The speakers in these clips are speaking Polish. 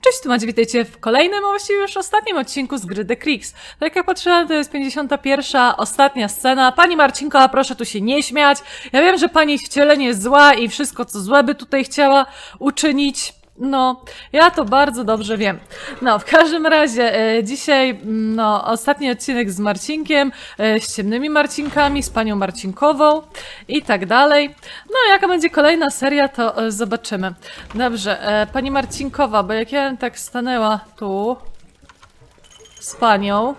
Cześć, tu Macie, witajcie w kolejnym, a właściwie już ostatnim odcinku z gry The Kriegs. Tak jak patrzyłam, to jest 51. ostatnia scena. Pani Marcinko, proszę tu się nie śmiać. Ja wiem, że pani wcielenie jest zła i wszystko, co złe by tutaj chciała uczynić. No, ja to bardzo dobrze wiem. No, w każdym razie, e, dzisiaj, mm, no, ostatni odcinek z Marcinkiem, e, z ciemnymi Marcinkami, z panią Marcinkową i tak dalej. No, jaka będzie kolejna seria, to e, zobaczymy. Dobrze, pani Marcinkowa, bo jak ja tak stanęła tu z panią.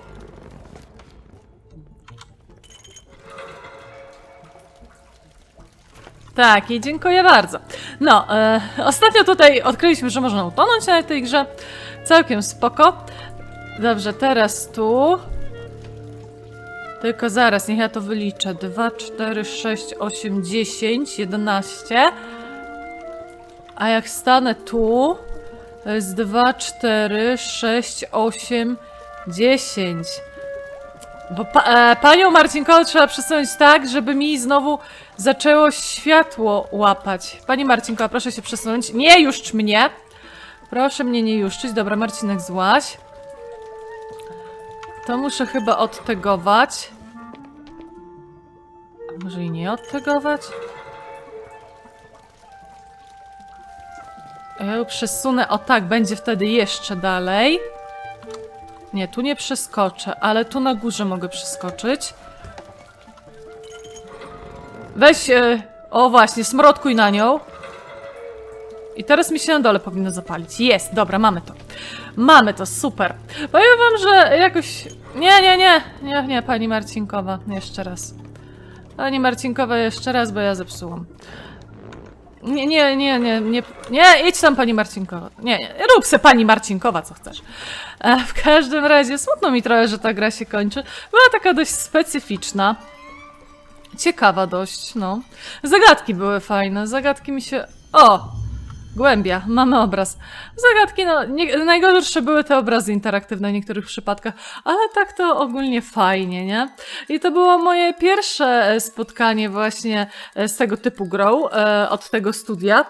Tak, i dziękuję bardzo. No, e, ostatnio tutaj odkryliśmy, że można utonąć na tej grze. Całkiem spoko. Dobrze, teraz tu. Tylko zaraz, niech ja to wyliczę. 2, 4, 6, 8, 10, 11. A jak stanę tu, to jest 2, 4, 6, 8, 10. Bo pa, e, panią Marcinkową trzeba przesunąć tak, żeby mi znowu zaczęło światło łapać. Pani Marcinkowa, proszę się przesunąć. Nie juszcz mnie. Proszę mnie nie juszczyć. Dobra, Marcinek złaś. To muszę chyba odtegować. A może i nie odtegować? Ja ją przesunę. O tak, będzie wtedy jeszcze dalej. Nie, tu nie przeskoczę, ale tu na górze mogę przeskoczyć. Weź, e, o właśnie, smrodkuj na nią. I teraz mi się na dole powinno zapalić. Jest, dobra, mamy to. Mamy to, super. Powiem wam, że jakoś... Nie, nie, nie, nie, nie, pani Marcinkowa, jeszcze raz. Pani Marcinkowa, jeszcze raz, bo ja zepsułam. Nie, nie, nie, nie, nie, nie, idź tam pani Marcinkowa. Nie, nie, rób se pani Marcinkowa, co chcesz. E, w każdym razie, smutno mi trochę, że ta gra się kończy. Była taka dość specyficzna. Ciekawa dość, no. Zagadki były fajne, zagadki mi się... O! Głębia, mamy obraz. Zagadki, no, nie, najgorsze były te obrazy interaktywne w niektórych przypadkach, ale tak to ogólnie fajnie, nie? I to było moje pierwsze e, spotkanie właśnie e, z tego typu grą e, od tego studia.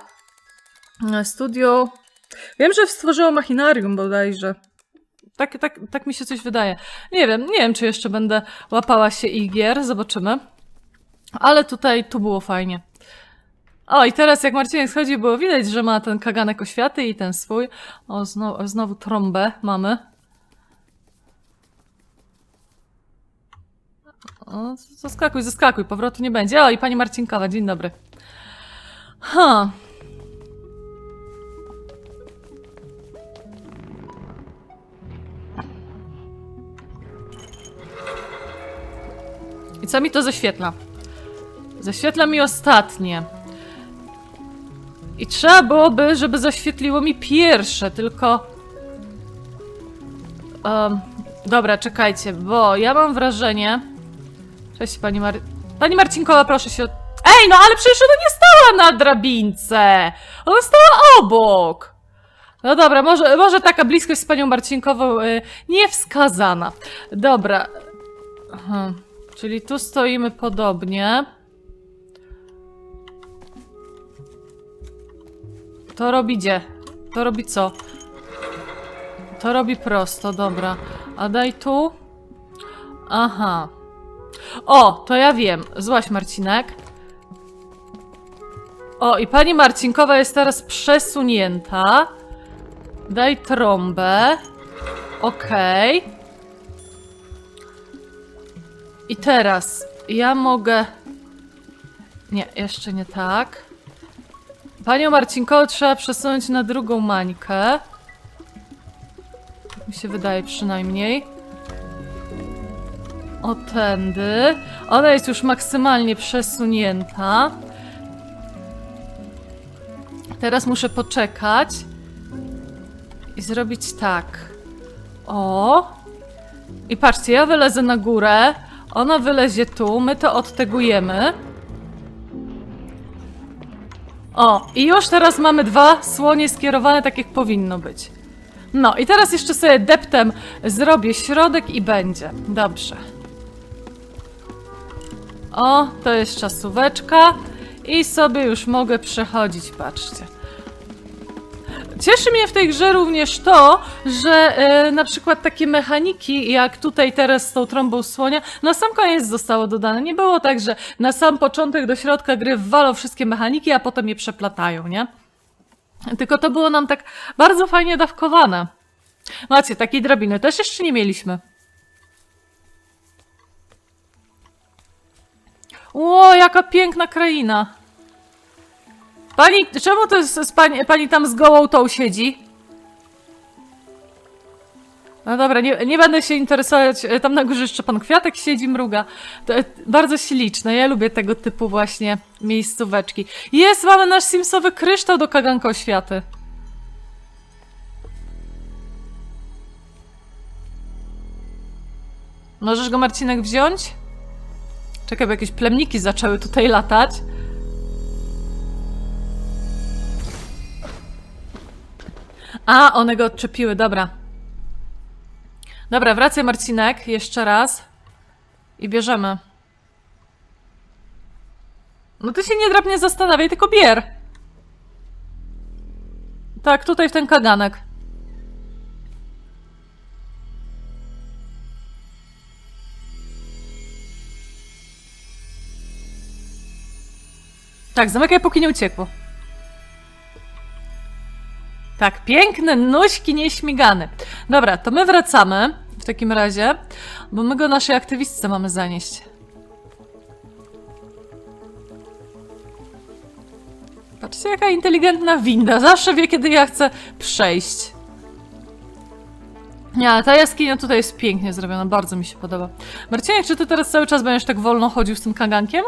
Studio... Wiem, że stworzyło Machinarium bodajże. Tak, tak, tak mi się coś wydaje. Nie wiem, nie wiem, czy jeszcze będę łapała się ich gier, zobaczymy. Ale tutaj tu było fajnie. O, i teraz jak Marcinek schodzi, było widać, że ma ten kaganek oświaty i ten swój. O, znowu, znowu trąbę mamy. O, zaskakuj, zaskakuj, powrotu nie będzie. O, i pani Marcinkowa, dzień dobry. Ha. I co mi to zaświetla? Zaświetla mi ostatnie. I trzeba byłoby, żeby zaświetliło mi pierwsze, tylko. Um, dobra, czekajcie, bo ja mam wrażenie. Cześć, pani Mar... Pani Marcinkowa, proszę się. Ej, no ale przecież ona nie stała na drabince! Ona stała obok! No dobra, może, może taka bliskość z panią Marcinkową y, niewskazana. Dobra. Aha. Czyli tu stoimy podobnie. To robi gdzie? To robi co? To robi prosto, dobra. A daj tu. Aha. O, to ja wiem. Złaś, Marcinek. O, i pani Marcinkowa jest teraz przesunięta. Daj trąbę. Okej. I teraz ja mogę. Nie, jeszcze nie tak. Panią Marcinkową trzeba przesunąć na drugą mańkę. Mi się wydaje przynajmniej. O tędy. Ona jest już maksymalnie przesunięta. Teraz muszę poczekać i zrobić tak. O. I patrzcie, ja wylezę na górę, ona wylezie tu, my to odtegujemy. O, i już teraz mamy dwa słonie skierowane tak jak powinno być. No i teraz jeszcze sobie deptem zrobię środek i będzie. Dobrze. O, to jest czasóweczka i sobie już mogę przechodzić, patrzcie. Cieszy mnie w tej grze również to, że e, na przykład takie mechaniki, jak tutaj teraz z tą trąbą słonia, na sam koniec zostało dodane. Nie było tak, że na sam początek do środka gry wwalą wszystkie mechaniki, a potem je przeplatają, nie? Tylko to było nam tak bardzo fajnie dawkowane. Macie, takiej drabiny też jeszcze nie mieliśmy. Ło, jaka piękna kraina. Pani, czemu to jest z pani, pani tam z gołą tą siedzi? No dobra, nie, nie będę się interesować. e, Tam na górze jeszcze pan Kwiatek siedzi, mruga. To e, bardzo śliczne. Ja lubię tego typu właśnie miejscóweczki. Jest, mamy nasz simsowy kryształ do kaganko oświaty. Możesz go, Marcinek, wziąć? Czekaj, bo jakieś plemniki zaczęły tutaj latać. A, one go odczepiły, dobra. Dobra, wracaj Marcinek, jeszcze raz. I bierzemy. No ty się nie drapnie zastanawiaj, tylko bier. Tak, tutaj w ten kaganek. Tak, zamykaj póki nie uciekło. Tak, piękne nuśki nieśmigane. Dobra, to my wracamy w takim razie, bo my go naszej aktywistce mamy zanieść. Patrzcie, jaka inteligentna winda. Zawsze wie, kiedy ja chcę przejść. Nie, ale ta jaskinia tutaj jest pięknie zrobiona, bardzo mi się podoba. Marcinek, czy ty teraz cały czas będziesz tak wolno chodził z tym kagankiem?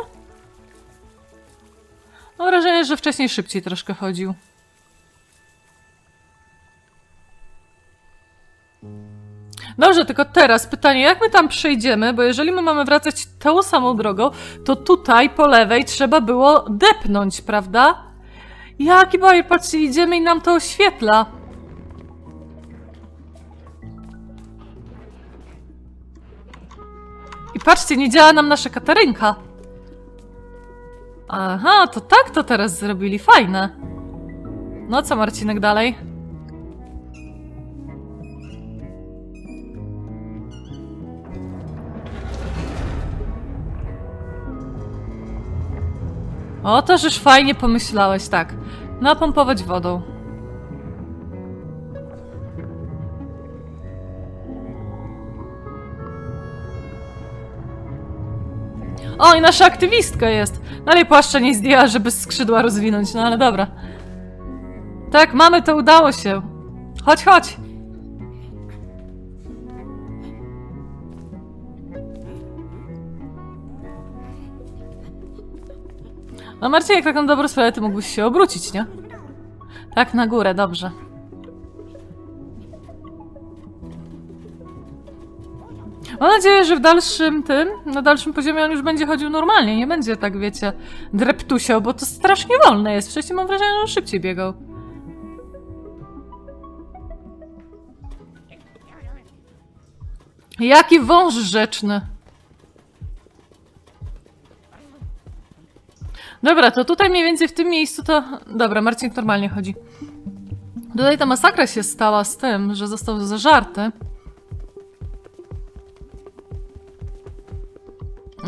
Mam wrażenie, że wcześniej szybciej troszkę chodził. Dobrze, tylko teraz pytanie, jak my tam przejdziemy, bo jeżeli my mamy wracać tą samą drogą, to tutaj po lewej trzeba było depnąć, prawda? Jaki bajer, patrzcie, idziemy i nam to oświetla. I patrzcie, nie działa nam nasza katarynka. Aha, to tak to teraz zrobili, fajne. No co, Marcinek, dalej? O, to żeż fajnie pomyślałeś, tak. Napompować wodą. O, i nasza aktywistka jest. Dalej płaszcza nie zdjęła, żeby skrzydła rozwinąć, no ale dobra. Tak, mamy to, udało się. Chodź, chodź. No Marcin, jak tak na dobrą sprawę, ty mógłbyś się obrócić, nie? Tak, na górę, dobrze. Mam nadzieję, że w dalszym tym, na dalszym poziomie on już będzie chodził normalnie, nie będzie tak, wiecie, dreptusiał, bo to strasznie wolne jest. Wcześniej mam wrażenie, że on szybciej biegał. Jaki wąż rzeczny. Dobra, to tutaj mniej więcej w tym miejscu to... Dobra, Marcin normalnie chodzi. Tutaj ta masakra się stała z tym, że został zażarty.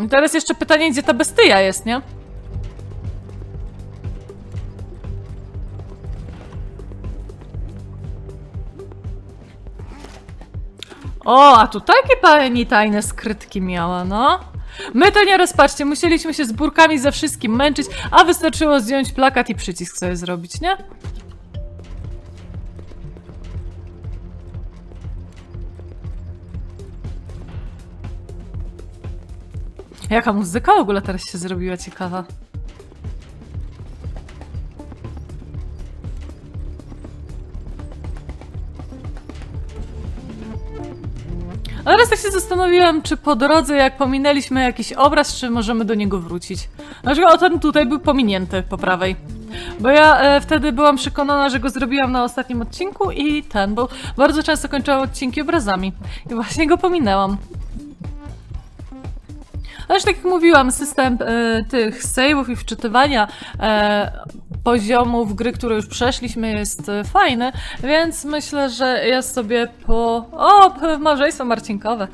I teraz jeszcze pytanie, gdzie ta bestia jest, nie? O, a tu takie pani tajne skrytki miała, no. My to nie rozpatrzcie, musieliśmy się z burkami ze wszystkim męczyć, a wystarczyło zdjąć plakat i przycisk sobie zrobić, nie? Jaka muzyka w ogóle teraz się zrobiła ciekawa. Tak się zastanowiłam, czy po drodze, jak pominęliśmy jakiś obraz, czy możemy do niego wrócić. Na o ten tutaj był pominięty po prawej. Bo ja e, wtedy byłam przekonana, że go zrobiłam na ostatnim odcinku i ten, bo bardzo często kończyłam odcinki obrazami. I właśnie go pominęłam. Ale tak jak mówiłam, system e, tych save'ów i wczytywania e, poziomów gry, które już przeszliśmy jest e, fajny, więc myślę, że ja sobie po... O, p- małżeństwo marcinkowe.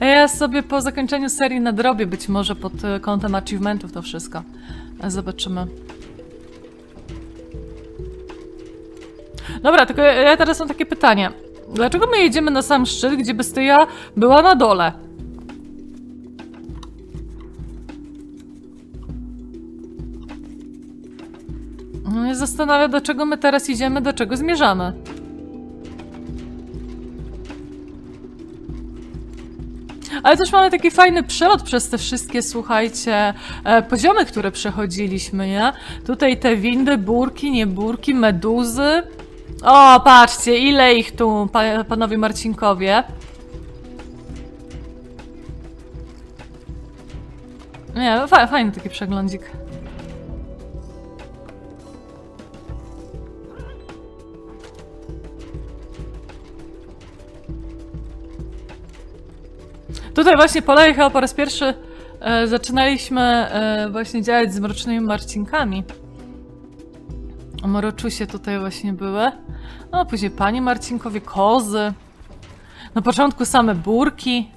Ja sobie po zakończeniu serii nadrobię być może pod e, kątem achievementów to wszystko. Zobaczymy. Dobra, tylko ja teraz mam takie pytanie. Dlaczego my jedziemy na sam szczyt, gdzie Bestyja była na dole? No zastanawia, do czego my teraz idziemy, do czego zmierzamy. Ale też mamy taki fajny przelot przez te wszystkie, słuchajcie, e, poziomy, które przechodziliśmy, nie? Tutaj te windy, burki, nie burki, meduzy. O, patrzcie, ile ich tu, pa, panowie Marcinkowie. Nie, fa fajny taki przeglądzik. Tutaj właśnie po lewej chyba po raz pierwszy e, zaczynaliśmy e, właśnie działać z mrocznymi marcinkami. Mroczusie tutaj właśnie były. No, później pani Marcinkowie, kozy. Na początku same burki.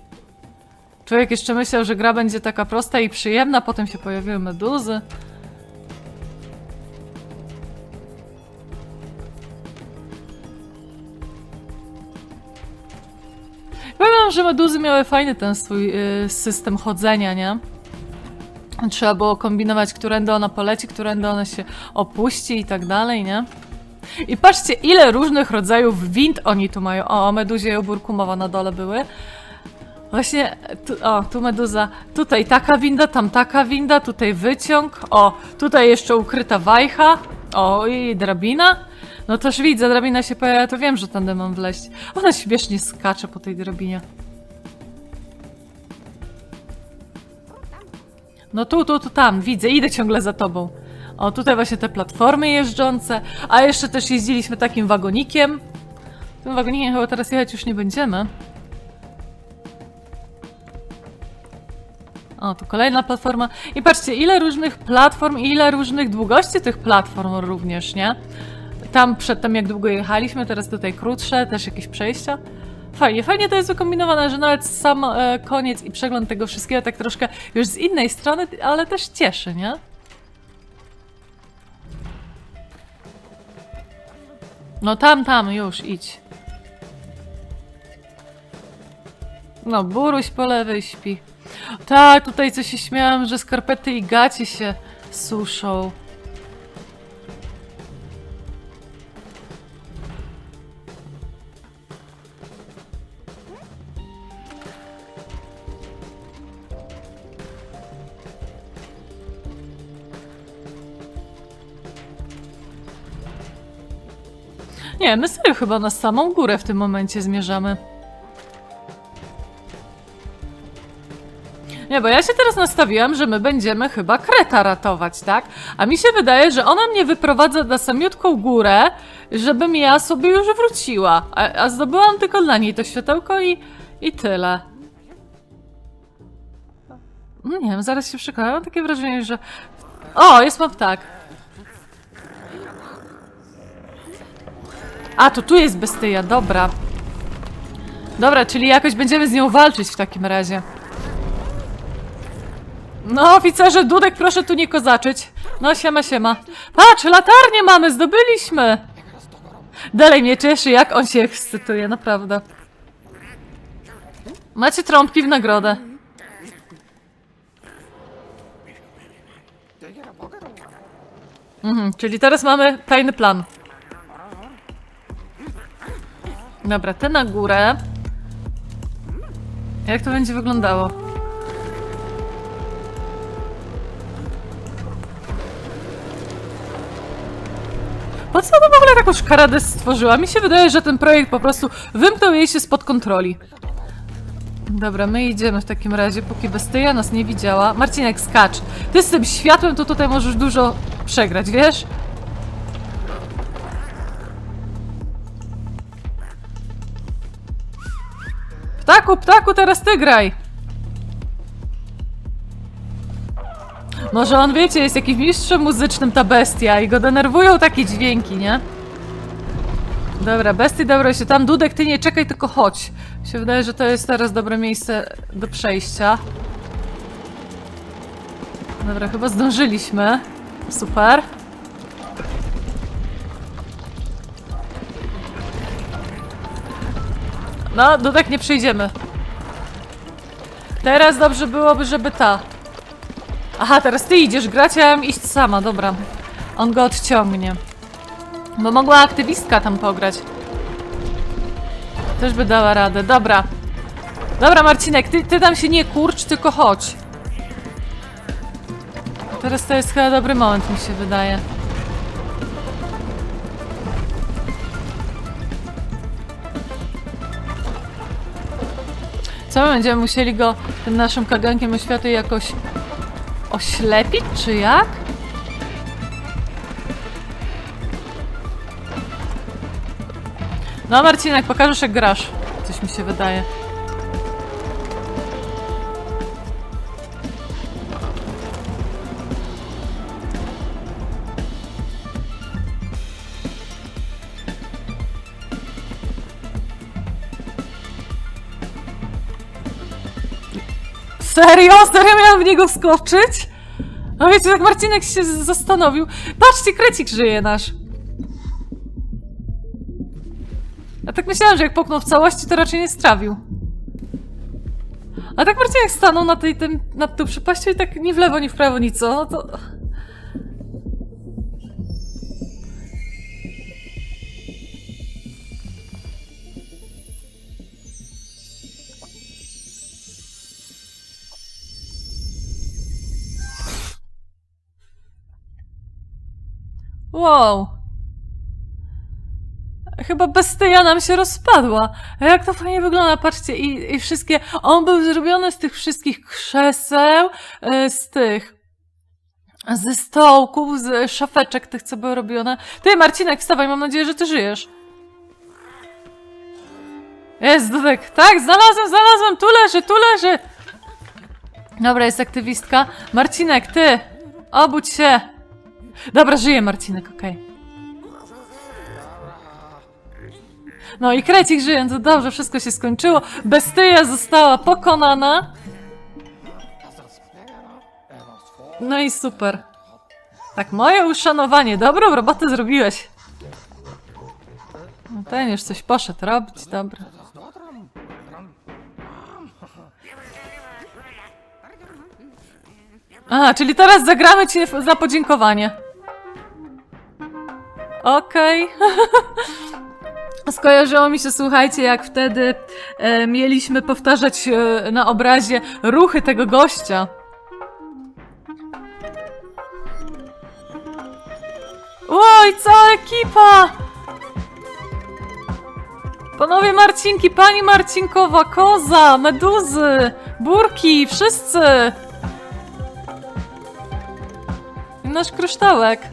Człowiek jeszcze myślał, że gra będzie taka prosta i przyjemna, potem się pojawiły meduzy. Powiem, że meduzy miały fajny ten swój y, system chodzenia, nie? Trzeba było kombinować, którędy ona poleci, którędy ona się opuści i tak dalej, nie? I patrzcie, ile różnych rodzajów wind oni tu mają. O, o meduzie i o burku mowa na dole były. Właśnie, tu, o, tu meduza. Tutaj taka winda, tam taka winda, tutaj wyciąg. O, tutaj jeszcze ukryta wajcha. O, i drabina. No toż widzę, drabina się pojawia, to wiem, że tędy mam wleźć. Ona śmiesznie skacze po tej drabinie. No tu, tu, tu, tam, widzę, idę ciągle za tobą. O, tutaj właśnie te platformy jeżdżące, a jeszcze też jeździliśmy takim wagonikiem. Tym wagonikiem chyba teraz jechać już nie będziemy. O, tu kolejna platforma. I patrzcie, ile różnych platform ile różnych długości tych platform również, nie? Tam przedtem jak długo jechaliśmy, teraz tutaj krótsze, też jakieś przejścia. Fajnie, fajnie to jest wykombinowane, że nawet sam e, koniec i przegląd tego wszystkiego tak troszkę już z innej strony, ale też cieszy, nie? No tam, tam, już, idź. No, buruś po lewej śpi. Tak, tutaj coś się śmiałam, że skarpety i gaci się suszą. My serio chyba na samą górę w tym momencie zmierzamy. Nie, bo ja się teraz nastawiłam, że my będziemy chyba Kreta ratować, tak? A mi się wydaje, że ona mnie wyprowadza na samiutką górę, żebym ja sobie już wróciła. A, a zdobyłam tylko dla niej to światełko i, i tyle. Nie wiem, zaraz się przekonam. Mam takie wrażenie, że... O, jest mam ptak. A, to tu jest bestyja, dobra. Dobra, czyli jakoś będziemy z nią walczyć w takim razie. No, oficerze, Dudek, proszę tu nie kozaczyć. No, siema, siema. Patrz, latarnię mamy, zdobyliśmy! Dalej mnie cieszy, jak on się ekscytuje, naprawdę. Macie trąbki w nagrodę. Mhm, czyli teraz mamy tajny plan. Dobra, te na górę. Jak to będzie wyglądało? Po co ona w ogóle taką szkaradę stworzyła? Mi się wydaje, że ten projekt po prostu wymknął jej się spod kontroli. Dobra, my idziemy w takim razie, póki Bestyja nas nie widziała. Marcinek, skacz. Ty z tym światłem to tutaj możesz dużo przegrać, wiesz? Ptaku, ptaku, teraz ty graj! Może on, wiecie, jest jakimś mistrzem muzycznym, ta bestia i go denerwują takie dźwięki, nie? Dobra, bestii, dobra się tam. Dudek, ty nie czekaj, tylko chodź. Się wydaje, że to jest teraz dobre miejsce do przejścia. Dobra, chyba zdążyliśmy. Super. No, Dudek, nie przyjdziemy. Teraz dobrze byłoby, żeby ta. Aha, teraz ty idziesz grać, ja mam iść sama, dobra. On go odciągnie. Bo mogła aktywistka tam pograć. Też by dała radę, dobra. Dobra, Marcinek, ty, ty tam się nie kurcz, tylko chodź. Teraz to jest chyba dobry moment, mi się wydaje. Co my będziemy musieli go tym naszym kagankiem oświaty jakoś oślepić, czy jak? No Marcinek, pokażesz jak grasz. Coś mi się wydaje. Serio? Serio miałam w niego skoczyć? A wiecie, jak Marcinek się zastanowił. Patrzcie, krecik żyje nasz. A tak myślałam, że jak poknął w całości, to raczej nie strawił. A tak Marcinek stanął na tej, tym, nad tą przepaścią i tak ni w lewo, ni w prawo, ni co, no to... Wow. Chyba bestia nam się rozpadła. Jak to fajnie wygląda, patrzcie, i, i wszystkie... On był zrobiony z tych wszystkich krzeseł, e, z tych... Ze stołków, z szafeczek tych, co były robione. Ty, Marcinek, wstawaj, mam nadzieję, że ty żyjesz. Jest, Dudek. Tak, znalazłem, znalazłem, tu leży, tu leży. Dobra, jest aktywistka. Marcinek, ty, obudź się. Dobra, żyje Marcinek, okej. No i krecik żyje, to dobrze, wszystko się skończyło. Bestia została pokonana. No i super. Tak, moje uszanowanie. Dobrą robotę zrobiłeś. No ten już coś poszedł robić, dobra. A, czyli teraz zagramy ci za podziękowanie. Okej. Skojarzyło mi się, słuchajcie, jak wtedy e, mieliśmy powtarzać e, na obrazie ruchy tego gościa. Oj, cała ekipa! Panowie Marcinki, pani Marcinkowa, koza, meduzy, burki, wszyscy! I nasz kryształek.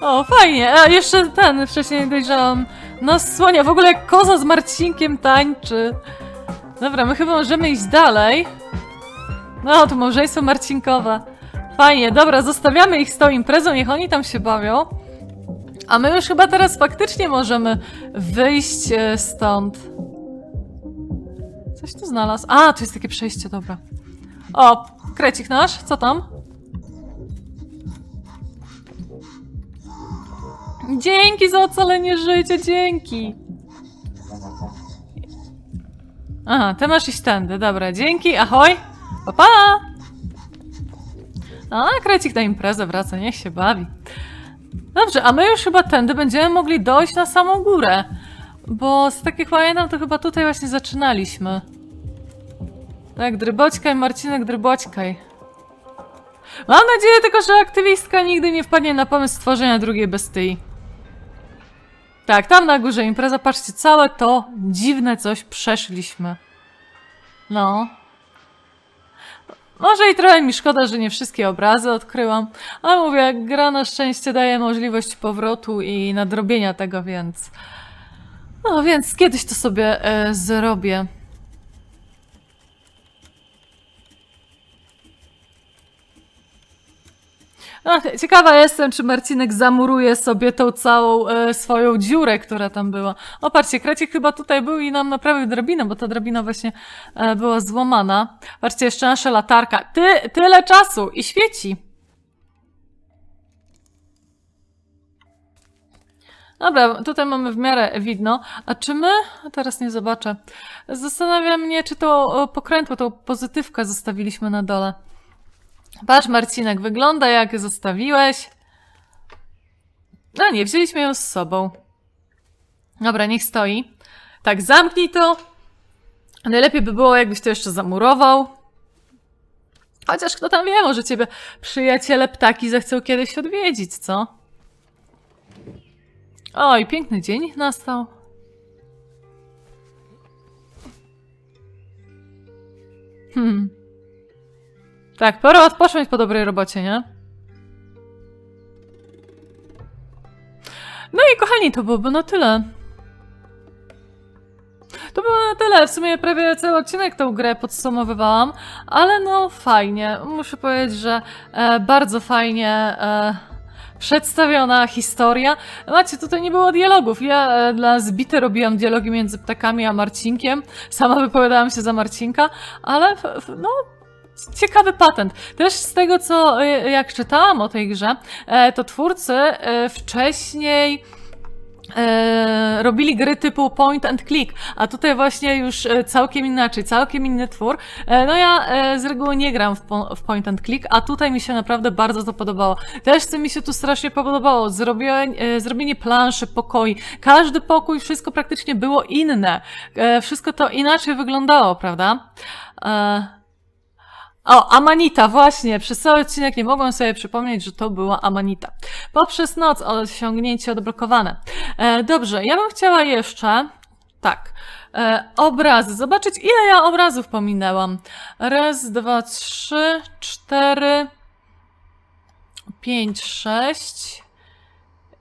O, fajnie. A jeszcze ten, wcześniej dojrzałam. No słonia, w ogóle koza z Marcinkiem tańczy. Dobra, my chyba możemy iść dalej. No, to małżeństwo Marcinkowa. Fajnie, dobra, zostawiamy ich z tą imprezą, niech oni tam się bawią. A my już chyba teraz faktycznie możemy wyjść e, stąd. Coś tu znalazł. A, tu jest takie przejście, dobra. O, krecik nasz, co tam? Dzięki za ocalenie życia, dzięki. Aha, ty masz iść tędy, dobra, dzięki, ahoj, pa pa! A, krecik na imprezę wraca, niech się bawi. Dobrze, a my już chyba tędy będziemy mogli dojść na samą górę. Bo z takich pamiętam, to chyba tutaj właśnie zaczynaliśmy. Tak, Dryboćkaj, Marcinek, Dryboćkaj. Mam nadzieję tylko, że aktywistka nigdy nie wpadnie na pomysł stworzenia drugiej bestii. Tak, tam na górze impreza, patrzcie, całe to dziwne coś przeszliśmy. No. Może i trochę mi szkoda, że nie wszystkie obrazy odkryłam, ale mówię, gra na szczęście daje możliwość powrotu i nadrobienia tego, więc... No, więc kiedyś to sobie e, zrobię. Ciekawa jestem, czy Marcinek zamuruje sobie tą całą e, swoją dziurę, która tam była. O, patrzcie, Krecik chyba tutaj był i nam naprawił drabinę, bo ta drabina właśnie e, była złamana. Patrzcie, jeszcze nasza latarka. Ty, tyle czasu i świeci. Dobra, tutaj mamy w miarę widno. A czy my? Teraz nie zobaczę. Zastanawia mnie, czy to pokrętło, tą pozytywkę zostawiliśmy na dole. Patrz, Marcinek, wygląda jak zostawiłeś. No nie, wzięliśmy ją z sobą. Dobra, niech stoi. Tak, zamknij to. Najlepiej by było, jakbyś to jeszcze zamurował. Chociaż kto tam wie, może ciebie przyjaciele ptaki zechcą kiedyś odwiedzić, co? Oj, piękny dzień nastał. Hmm. Tak, pora odpocząć po dobrej robocie, nie? No i kochani, to byłoby na tyle. To było na tyle. W sumie prawie cały odcinek tą grę podsumowywałam, ale no fajnie. Muszę powiedzieć, że e, bardzo fajnie e, przedstawiona historia. Macie, tutaj nie było dialogów. Ja e, dla zbity robiłam dialogi między ptakami a Marcinkiem. Sama wypowiadałam się za Marcinka, ale f- f- no ciekawy patent. Też z tego, co y, jak czytałam o tej grze, e, to twórcy e, wcześniej e, robili gry typu point and click, a tutaj właśnie już całkiem inaczej, całkiem inny twór. No ja z reguły nie gram w, po, w point and click, a tutaj mi się naprawdę bardzo to podobało. Też co mi się tu strasznie podobało, zrobienie, zrobienie planszy, pokoi. Każdy pokój, wszystko praktycznie było inne. Wszystko to inaczej wyglądało, prawda? O, Amanita, właśnie. Przez cały odcinek nie mogłam sobie przypomnieć, że to była Amanita. Poprzez noc osiągnięcie odblokowane. E, dobrze, ja bym chciała jeszcze. Tak. E, obrazy. Zobaczyć, ile ja obrazów pominęłam. Raz, dwa, trzy, cztery, pięć, sześć,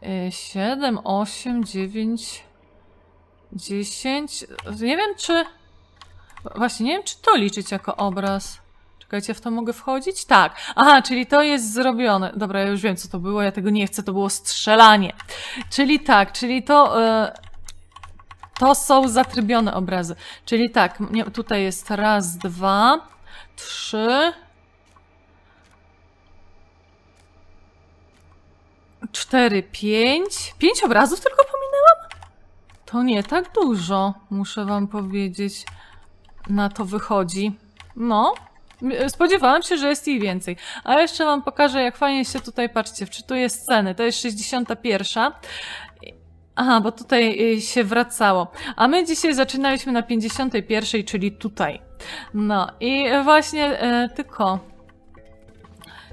e, siedem, osiem, dziewięć, dziesięć. Nie wiem, czy. Właśnie, nie wiem, czy to liczyć jako obraz. Czekajcie, w to mogę wchodzić? Tak. Aha, czyli to jest zrobione. Dobra, ja już wiem, co to było, ja tego nie chcę, to było strzelanie. Czyli tak, czyli to... E, to są zatrybione obrazy. Czyli tak, tutaj jest raz, dwa, trzy... Cztery, pięć. Pięć obrazów tylko pominęłam? To nie tak dużo, muszę wam powiedzieć. Na to wychodzi. No, Spodziewałam się, że jest ich więcej. A jeszcze wam pokażę, jak fajnie się tutaj, patrzcie, wczytuje sceny. To jest 61. Aha, bo tutaj y, się wracało. A my dzisiaj zaczynaliśmy na 51, czyli tutaj. No i właśnie e, tylko.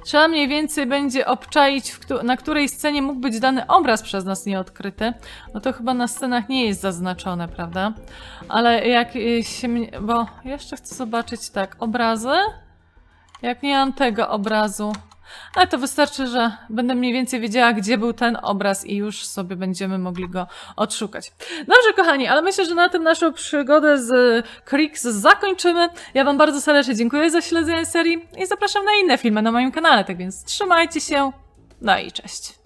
Trzeba mniej więcej będzie obczaić, na której scenie mógł być dany obraz przez nas nieodkryty. No to chyba na scenach nie jest zaznaczone, prawda? Ale jak y, się mnie... Bo jeszcze chcę zobaczyć tak, obrazy. Jak nie mam tego obrazu. Ale to wystarczy, że będę mniej więcej wiedziała, gdzie był ten obraz i już sobie będziemy mogli go odszukać. Dobrze, kochani, ale myślę, że na tym naszą przygodę z Krix zakończymy. Ja Wam bardzo serdecznie dziękuję za śledzenie serii i zapraszam na inne filmy na moim kanale, tak więc trzymajcie się. No i cześć.